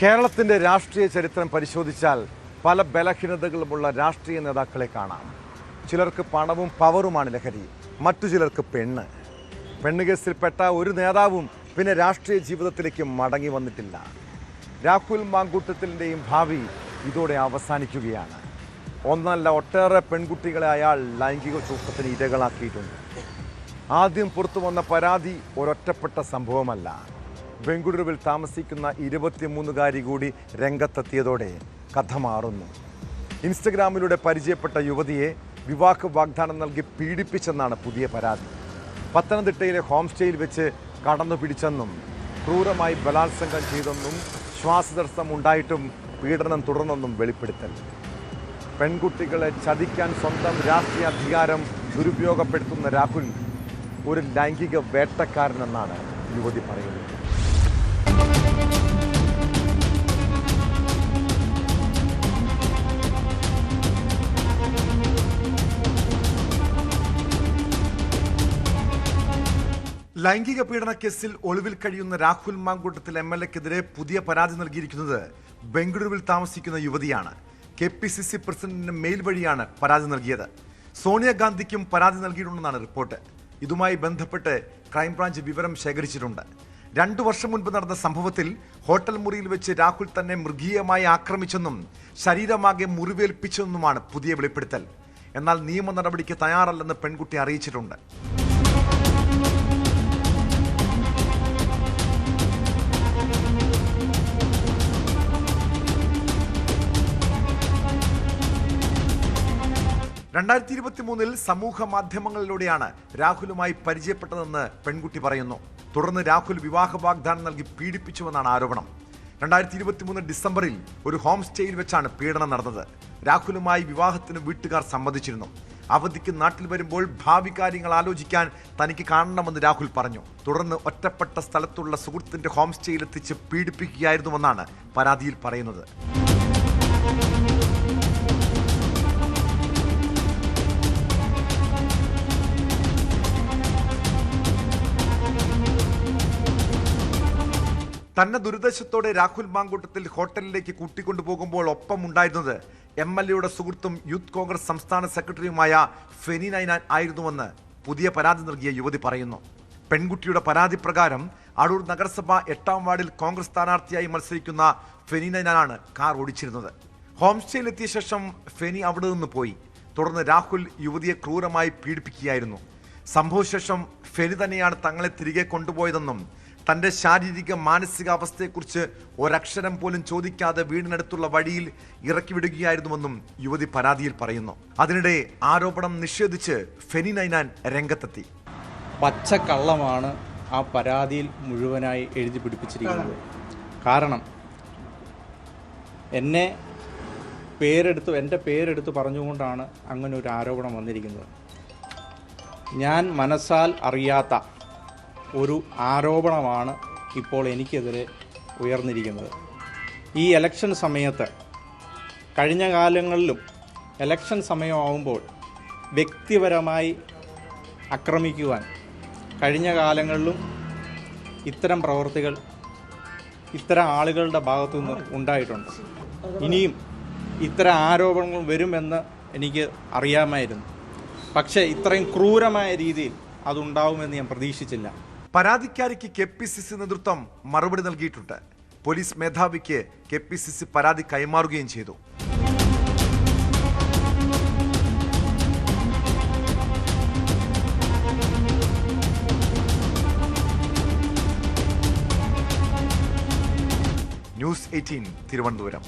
കേരളത്തിന്റെ രാഷ്ട്രീയ ചരിത്രം പരിശോധിച്ചാൽ പല ബലഹീനതകളുമുള്ള രാഷ്ട്രീയ നേതാക്കളെ കാണാം. ചിലർക്ക് പണവും പവറുമാണ് ലഹരി മറ്റു ചിലർക്ക് പെണ്ണ്. പെണ്ണ് കേസിൽപ്പെട്ട ഒരു നേതാവും പിന്നെ രാഷ്ട്രീയ ജീവിതത്തിലേക്ക് മടങ്ങി വന്നിട്ടില്ല. രാഹുൽ മാങ്കൂട്ടത്തിന്റെയും ഭാവി ഇതോടെ അവസാനിക്കുകയാണ്. ഒന്നല്ല ഒട്ടേറെ പെൺകുട്ടികളെ അയാൾ ലൈംഗിക ചൂഷണത്തിന് ഇരകളാക്കിയിട്ടുണ്ട്. ആദ്യം പുറത്തു വന്ന പരാതി ഒരൊറ്റപ്പെട്ട സംഭവമല്ല. ബംഗളൂരുവിൽ താമസിക്കുന്ന ഇരുപത്തിമൂന്നുകാരി കൂടി രംഗത്തെത്തിയതോടെ കഥ മാറുന്നു. ഇൻസ്റ്റഗ്രാമിലൂടെ പരിചയപ്പെട്ട യുവതിയെ വിവാഹ വാഗ്ദാനം നൽകി പീഡിപ്പിച്ചെന്നാണ് പുതിയ പരാതി. പത്തനംതിട്ടയിലെ ഹോം സ്റ്റേയിൽ വെച്ച് കടന്നു പിടിച്ചെന്നും ക്രൂരമായി ബലാത്സംഗം ചെയ്തെന്നും ശ്വാസതടസ്സം ഉണ്ടായിട്ടും പീഡനം തുടർന്നെന്നും വെളിപ്പെടുത്തൽ. പെൺകുട്ടികളെ ചതിക്കാൻ സ്വന്തം രാഷ്ട്രീയ അധികാരം ദുരുപയോഗപ്പെടുത്തുന്ന രാഹുൽ ഒരു ലൈംഗിക വേട്ടക്കാരനെന്നാണ് യുവതി പറയുന്നത്. ലൈംഗിക പീഡന കേസിൽ ഒളിവിൽ കഴിയുന്ന രാഹുൽ മാങ്കൂട്ടത്തിൽ എം എൽ എക്കെതിരെ പുതിയ പരാതി നൽകിയിരിക്കുന്നത് ബംഗളൂരുവിൽ താമസിക്കുന്ന യുവതിയാണ്. കെ പി സി സി പ്രസിഡന്റിന് മെയിൽ വഴിയാണ് പരാതി നൽകിയത്. സോണിയാഗാന്ധിക്കും പരാതി നൽകിയിട്ടുണ്ടെന്നാണ് റിപ്പോർട്ട്. ഇതുമായി ബന്ധപ്പെട്ട് ക്രൈംബ്രാഞ്ച് വിവരം ശേഖരിച്ചിട്ടുണ്ട്. രണ്ടു വർഷം മുൻപ് നടന്ന സംഭവത്തിൽ ഹോട്ടൽ മുറിയിൽ വെച്ച് രാഹുൽ തന്നെ മൃഗീയമായി ആക്രമിച്ചെന്നും ശരീരമാകെ മുറിവേൽപ്പിച്ചെന്നുമാണ് പുതിയ വെളിപ്പെടുത്തൽ. എന്നാൽ നിയമ നടപടിക്ക് തയ്യാറല്ലെന്ന് പെൺകുട്ടി അറിയിച്ചിട്ടുണ്ട്. രണ്ടായിരത്തി ഇരുപത്തി മൂന്നിൽ സമൂഹ മാധ്യമങ്ങളിലൂടെയാണ് രാഹുലുമായി പരിചയപ്പെട്ടതെന്ന് പെൺകുട്ടി പറയുന്നു. തുടർന്ന് രാഹുൽ വിവാഹ വാഗ്ദാനം നൽകി പീഡിപ്പിച്ചുവെന്നാണ് ആരോപണം. രണ്ടായിരത്തി ഇരുപത്തി മൂന്ന് ഡിസംബറിൽ ഒരു ഹോം സ്റ്റേയിൽ വെച്ചാണ് പീഡനം നടന്നത്. രാഹുലുമായി വിവാഹത്തിന് വീട്ടുകാർ സമ്മതിച്ചിരുന്നു. അവധിക്ക് നാട്ടിൽ വരുമ്പോൾ ഭാവി കാര്യങ്ങൾ ആലോചിക്കാൻ തനിക്ക് കാണണമെന്ന് രാഹുൽ പറഞ്ഞു. തുടർന്ന് ഒറ്റപ്പെട്ട സ്ഥലത്തുള്ള സുഹൃത്തിന്റെ ഹോം സ്റ്റേയിൽ എത്തിച്ച് പീഡിപ്പിക്കുകയായിരുന്നുവെന്നാണ് പരാതിയിൽ പറയുന്നത്. തന്നെ ദുരിതശത്തോടെ രാഹുൽ മാങ്കൂട്ടത്തിൽ ഹോട്ടലിലേക്ക് കൂട്ടിക്കൊണ്ടുപോകുമ്പോൾ ഒപ്പം ഉണ്ടായിരുന്നത് എം എൽ എയുടെ സുഹൃത്തും യൂത്ത് കോൺഗ്രസ് സംസ്ഥാന സെക്രട്ടറിയുമായ ഫെനി നൈനാൻ ആയിരുന്നുവെന്ന് പുതിയ പരാതി നൽകിയ യുവതി പറയുന്നു. പെൺകുട്ടിയുടെ പരാതി പ്രകാരം അടൂർ നഗരസഭ എട്ടാം വാർഡിൽ കോൺഗ്രസ് സ്ഥാനാർത്ഥിയായി മത്സരിക്കുന്ന ഫെനി നൈനാനാണ് കാർ ഓടിച്ചിരുന്നത്. ഹോം സ്റ്റേയിലെത്തിയ ശേഷം ഫെനി അവിടെ നിന്ന് പോയി. തുടർന്ന് രാഹുൽ യുവതിയെ ക്രൂരമായി പീഡിപ്പിക്കുകയായിരുന്നു. സംഭവശേഷം ഫെനി തന്നെയാണ് തങ്ങളെ തിരികെ കൊണ്ടുപോയതെന്നും തന്റെ ശാരീരിക മാനസികാവസ്ഥയെക്കുറിച്ച് ഒരക്ഷരം പോലും ചോദിക്കാതെ വീടിനടുത്തുള്ള വഴിയിൽ ഇറക്കി വിടുകയായിരുന്നുവെന്നും യുവതി പരാതിയിൽ പറയുന്നു. അതിനിടെ ആരോപണം നിഷേധിച്ച് ഫെനി നൈനാൻ രംഗത്തെത്തി. പച്ചക്കള്ളമാണ് ആ പരാതിയിൽ മുഴുവനായി എഴുതി പിടിപ്പിച്ചിരിക്കുന്നത്. കാരണം എന്നെ പേരെടുത്ത് എന്റെ പേരെടുത്ത് പറഞ്ഞുകൊണ്ടാണ് അങ്ങനെ ഒരു ആരോപണം വന്നിരിക്കുന്നത്. ഞാൻ മനസ്സാൽ അറിയാത്ത ഒരു ആരോപണമാണ് ഇപ്പോൾ എനിക്കെതിരെ ഉയർന്നിരിക്കുന്നത്. ഈ ഇലക്ഷൻ സമയത്ത് കഴിഞ്ഞ കാലങ്ങളിലും ഇലക്ഷൻ സമയമാവുമ്പോൾ വ്യക്തിപരമായി ആക്രമിക്കുവാൻ കഴിഞ്ഞ കാലങ്ങളിലും ഇത്തരം പ്രവർത്തികൾ ഇത്തരം ആളുകളുടെ ഭാഗത്തുനിന്ന് ഉണ്ടായിട്ടുണ്ട്. ഇനിയും ഇത്തരം ആരോപണങ്ങൾ വരുമെന്ന് എനിക്ക് അറിയാമായിരുന്നു. പക്ഷേ ഇത്രയും ക്രൂരമായ രീതിയിൽ അതുണ്ടാവുമെന്ന് ഞാൻ പ്രതീക്ഷിച്ചില്ല. പരാതിക്കാരിക്ക് കെ പി സി സി നേതൃത്വം മറുപടി നൽകിയിട്ടുണ്ട്. പോലീസ് മേധാവിക്ക് കെ പി സി സി പരാതി കൈമാറുകയും ചെയ്തു. News eighteen Thiruvananthapuram.